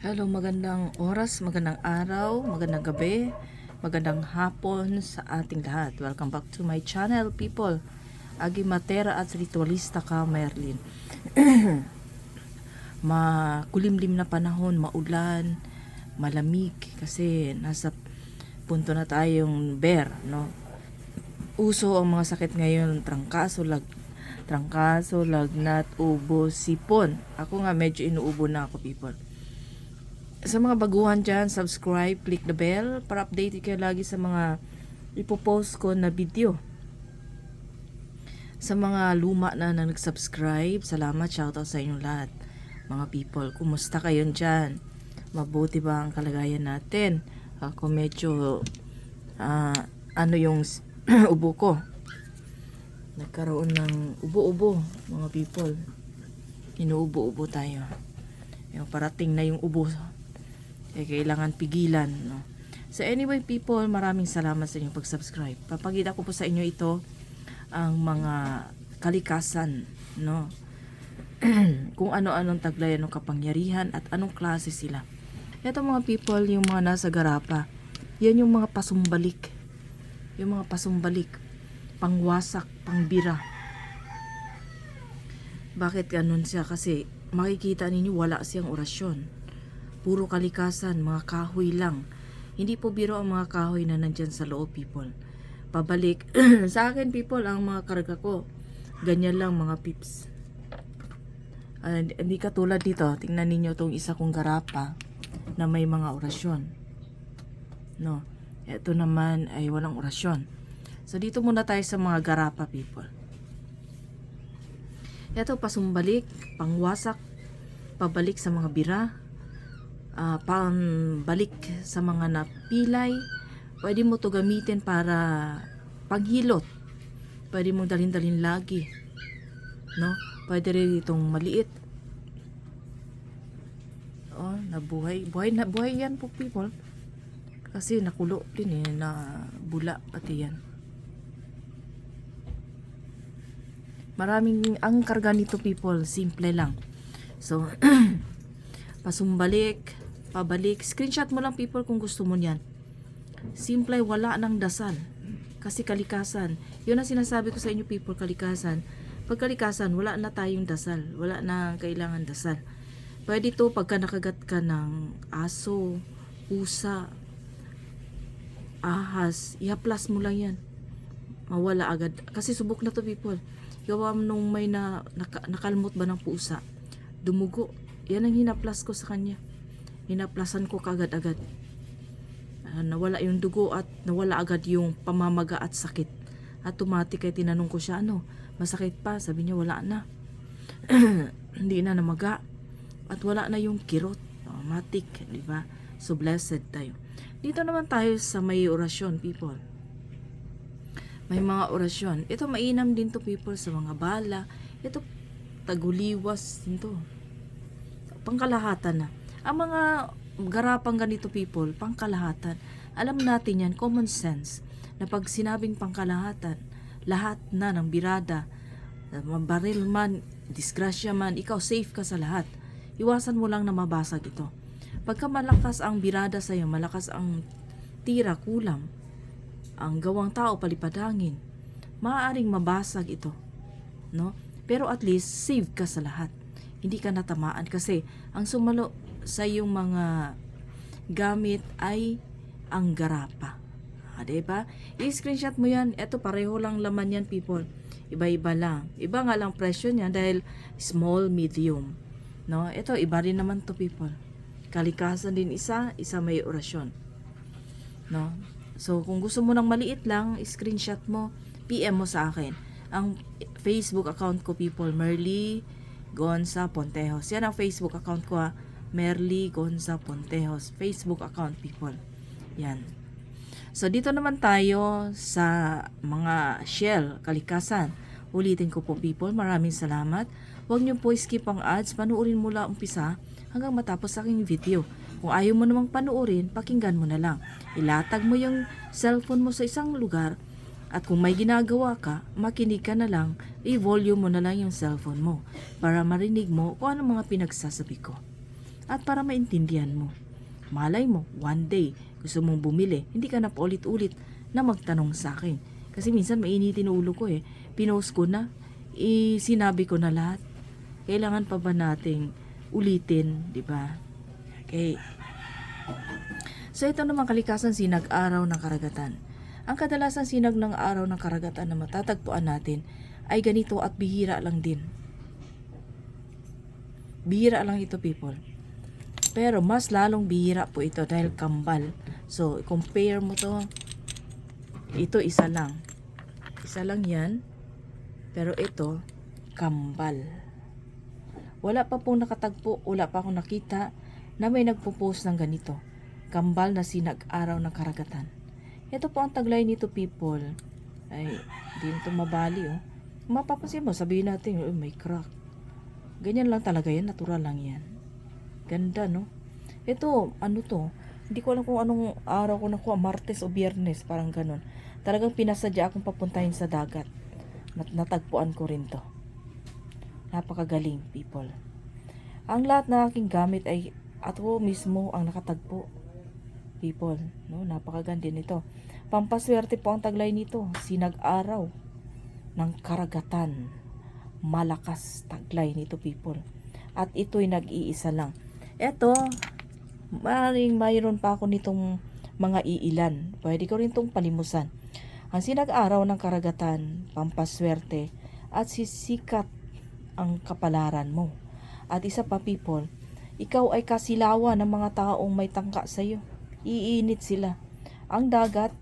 Hello, magandang oras, magandang araw, magandang gabi, magandang hapon sa ating lahat. Welcome back to my channel, people. Agi Matera at Ritualista ka, Merlin. Makulimlim na panahon, maulan, malamig kasi nasa punto na tayong bear, no? Uso ang mga sakit ngayon, trangkaso, lag, trangkaso, lagnat, ubo, sipon. Ako nga medyo inuubo na ako, people. Sa mga baguhan dyan, subscribe, click the bell para updated kayo lagi sa mga ipopost ko na video. Sa mga luma na na nag-subscribe, salamat, shoutout sa inyong lahat. Mga people, kumusta kayo dyan? Mabuti ba ang kalagayan natin? Ako medyo, ah, ano yung ubo ko? Nagkaroon ng ubo-ubo, mga people. Inuubo-ubo tayo. Yung parating na yung ubo eh, kailangan pigilan. No? So anyway people, maraming salamat sa inyong pag-subscribe. Papakita ko po sa inyo ito ang mga kalikasan, no? Kung ano-anong taglayan ng kapangyarihan at anong klase sila. Ito mga people, yung mga nasa garapa, yan yung mga pasumbalik. Yung mga pasumbalik, pangwasak, pangbira. Bakit ganun siya? Kasi makikita ninyo wala siyang orasyon puro kalikasan, mga kahoy lang. Hindi po biro ang mga kahoy na nandyan sa loob, people. Pabalik. sa akin, people, ang mga karga ko. Ganyan lang, mga pips. Ah, hindi katulad dito. Tingnan ninyo itong isa kong garapa na may mga orasyon. No. Ito naman ay walang orasyon. So, dito muna tayo sa mga garapa, people. Ito, pasumbalik, pangwasak, pabalik sa mga bira, ah pambalik sa mga napilay. Pwede mo to gamitin para panghilot. Pwede mo dalhin-dalhin lagi. No? Pwede rin itong maliit. Oh, nabuhay. Buhay na buhay yan po people. Kasi nakulo din eh, na bula pati yan. Maraming ang karga nito people, simple lang. So, pasumbalik, pabalik. Screenshot mo lang people kung gusto mo niyan. Simple, wala ng dasal. Kasi kalikasan. Yun ang sinasabi ko sa inyo people, kalikasan. Pag kalikasan, wala na tayong dasal. Wala na kailangan dasal. Pwede to pagka nakagat ka ng aso, pusa, ahas, ihaplas mo lang yan. Mawala agad. Kasi subok na to people. Gawa mo nung may na, naka, nakalmot ba ng pusa. Dumugo. Yan ang hinaplas ko sa kanya. Hinaplasan ko kagad-agad. Ah, nawala yung dugo at nawala agad yung pamamaga at sakit. Automatic ay tinanong ko siya, ano, masakit pa? Sabi niya, wala na. Hindi na namaga. At wala na yung kirot. Automatic, di ba? So, blessed tayo. Dito naman tayo sa may orasyon, people. May mga orasyon. Ito, mainam din to, people, sa mga bala. Ito, taguliwas din to pangkalahatan na. Ang mga garapang ganito people, pangkalahatan. Alam natin yan, common sense, na pag sinabing pangkalahatan, lahat na ng birada, baril man, disgrasya man, ikaw safe ka sa lahat. Iwasan mo lang na mabasag ito. Pagka malakas ang birada sa'yo, malakas ang tira, kulam, ang gawang tao palipadangin, maaaring mabasag ito. No? Pero at least, save ka sa lahat hindi ka natamaan kasi ang sumalo sa iyong mga gamit ay ang garapa. Ah, diba? I-screenshot mo yan. Ito pareho lang laman yan people. Iba-iba lang. Iba nga lang presyo niya dahil small, medium. No? Ito, iba rin naman to people. Kalikasan din isa, isa may orasyon. No? So, kung gusto mo ng maliit lang, screenshot mo, PM mo sa akin. Ang Facebook account ko people, Merly Gonza Pontejos. Yan ang Facebook account ko ha. Merly Gonza Pontejos. Facebook account people. Yan. So dito naman tayo sa mga shell, kalikasan. Ulitin ko po people, maraming salamat. Huwag niyo po skip ang ads, panuorin mula umpisa hanggang matapos aking video. Kung ayaw mo namang panuorin, pakinggan mo na lang. Ilatag mo yung cellphone mo sa isang lugar at kung may ginagawa ka, makinig ka na lang, i-volume mo na lang yung cellphone mo para marinig mo kung ano mga pinagsasabi ko. At para maintindihan mo. Malay mo, one day, gusto mong bumili, hindi ka na paulit-ulit na magtanong sa akin. Kasi minsan mainitin ulo ko eh. Pinost ko na, eh, sinabi ko na lahat. Kailangan pa ba nating ulitin, di ba? Okay. So ito naman kalikasan sinag araw ng karagatan. Ang kadalasan sinag ng araw ng karagatan na matatagpuan natin ay ganito at bihira lang din. Bihira lang ito people. Pero mas lalong bihira po ito dahil kambal. So compare mo to. Ito isa lang. Isa lang yan. Pero ito kambal. Wala pa pong nakatagpo, wala pa akong nakita na may nagpo-post ng ganito. Kambal na sinag-araw ng karagatan. Ito po ang taglay nito people. Ay, di nito mabali oh. Mapapansin mo, sabihin natin, oh, may crack. Ganyan lang talaga yan, natural lang yan. Ganda, no? Ito, ano to? Hindi ko alam kung anong araw ko nakuha, Martes o Biyernes, parang ganun. Talagang pinasadya akong papuntahin sa dagat. Nat natagpuan ko rin to. Napakagaling, people. Ang lahat na aking gamit ay ako mismo ang nakatagpo. People, no? Napakaganda nito. Pampaswerte po ang taglay nito. Sinag-araw ng karagatan. Malakas taglay nito, people. At ito'y nag-iisa lang. Eto, maring mayroon pa ako nitong mga iilan. Pwede ko rin tong palimusan. Ang sinag-araw ng karagatan, pampaswerte, at sisikat ang kapalaran mo. At isa pa people, ikaw ay kasilawa ng mga taong may tangka sa iyo. Iinit sila. Ang dagat,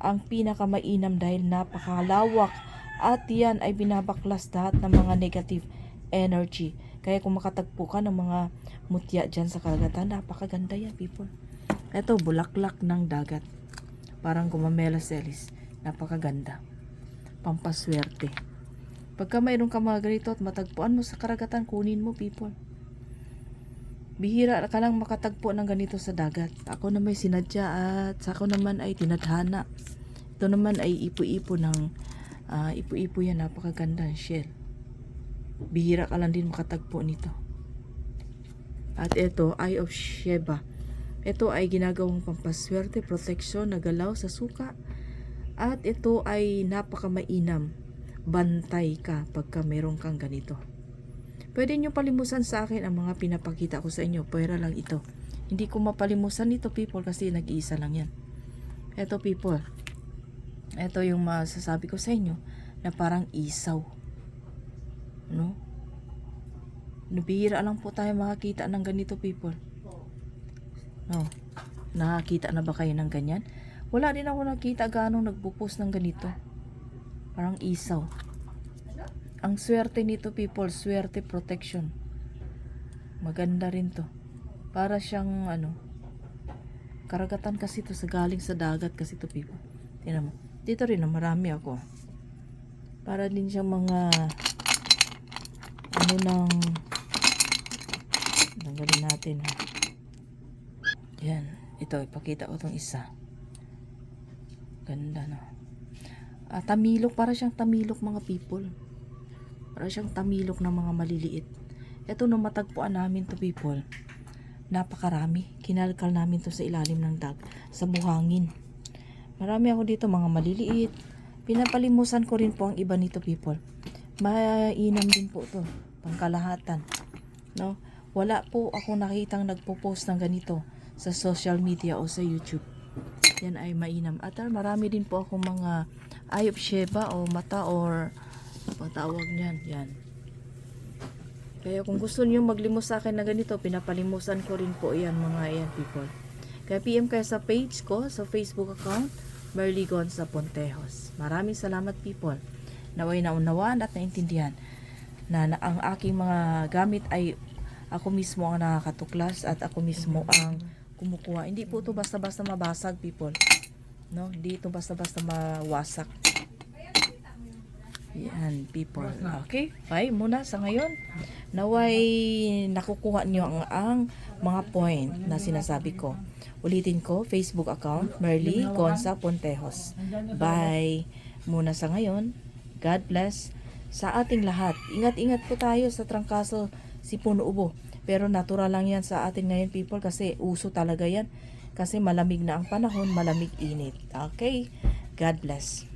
ang pinakamainam dahil napakalawak at yan ay binabaklas lahat ng mga negative energy. Kaya kung makatagpo ka ng mga mutya dyan sa karagatan, napakaganda yan people. Ito, bulaklak ng dagat. Parang gumamela selis. Napakaganda. Pampaswerte. Pagka mayroon ka mga ganito at matagpuan mo sa karagatan, kunin mo people. Bihira ka lang makatagpo ng ganito sa dagat. Ako na may sinadya at sa ako naman ay tinadhana. Ito naman ay ipo-ipo ng ah, ipo-ipo yan. Napakaganda ang shell. Bihira ka lang din makatagpo nito. At ito, Eye of Sheba. Ito ay ginagawang pampaswerte, proteksyon, nagalaw sa suka. At ito ay napakamainam. Bantay ka pagka meron kang ganito. Pwede nyo palimusan sa akin ang mga pinapakita ko sa inyo. Pwera lang ito. Hindi ko mapalimusan ito people kasi nag-iisa lang yan. Ito people. Ito yung masasabi ko sa inyo na parang isaw. No? Nabihira lang po tayo makakita ng ganito people. No? Nakakita na ba kayo ng ganyan? Wala din ako nakita ganong nagpo-post ng ganito. Parang isaw. Ang swerte nito people, swerte protection. Maganda rin to. Para siyang ano, karagatan kasi to sa galing sa dagat kasi to people. Tingnan mo. Dito rin, oh, marami ako. Para din siyang mga ano nang tanggalin natin ha. Yan. Ito, ipakita ko tong isa. Ganda no. Ah, tamilok, para siyang tamilok mga people. Para siyang tamilok ng mga maliliit. Ito nung matagpuan namin to people. Napakarami. Kinalkal namin to sa ilalim ng dag. Sa buhangin. Marami ako dito mga maliliit. Pinapalimusan ko rin po ang iba nito people. Mainam din po to. Pangkalahatan. No? Wala po ako nakitang nagpo-post ng ganito sa social media o sa YouTube. Yan ay mainam. At ah, marami din po ako mga eye of Sheba o mata or patawag niyan. Yan. Kaya kung gusto niyo maglimos sa akin na ganito, pinapalimusan ko rin po yan mga yan people. Kaya PM kayo sa page ko, sa Facebook account, Merly Gonza Pontejos. Maraming salamat people. Naway naunawaan at naintindihan na, na ang aking mga gamit ay ako mismo ang nakakatuklas at ako mismo ang kumukuha. Hindi po ito basta-basta mabasag people. No, hindi ito basta-basta mawasak. Yan, people. Okay, bye muna sa ngayon. Naway nakukuha niyo ang, ang mga point na sinasabi ko. Ulitin ko, Facebook account, Merly Gonza Pontejos. Bye muna sa ngayon. God bless sa ating lahat. Ingat-ingat po tayo sa trangkaso si Puno Ubo. Pero natural lang yan sa atin ngayon people kasi uso talaga yan. Kasi malamig na ang panahon, malamig init. Okay? God bless.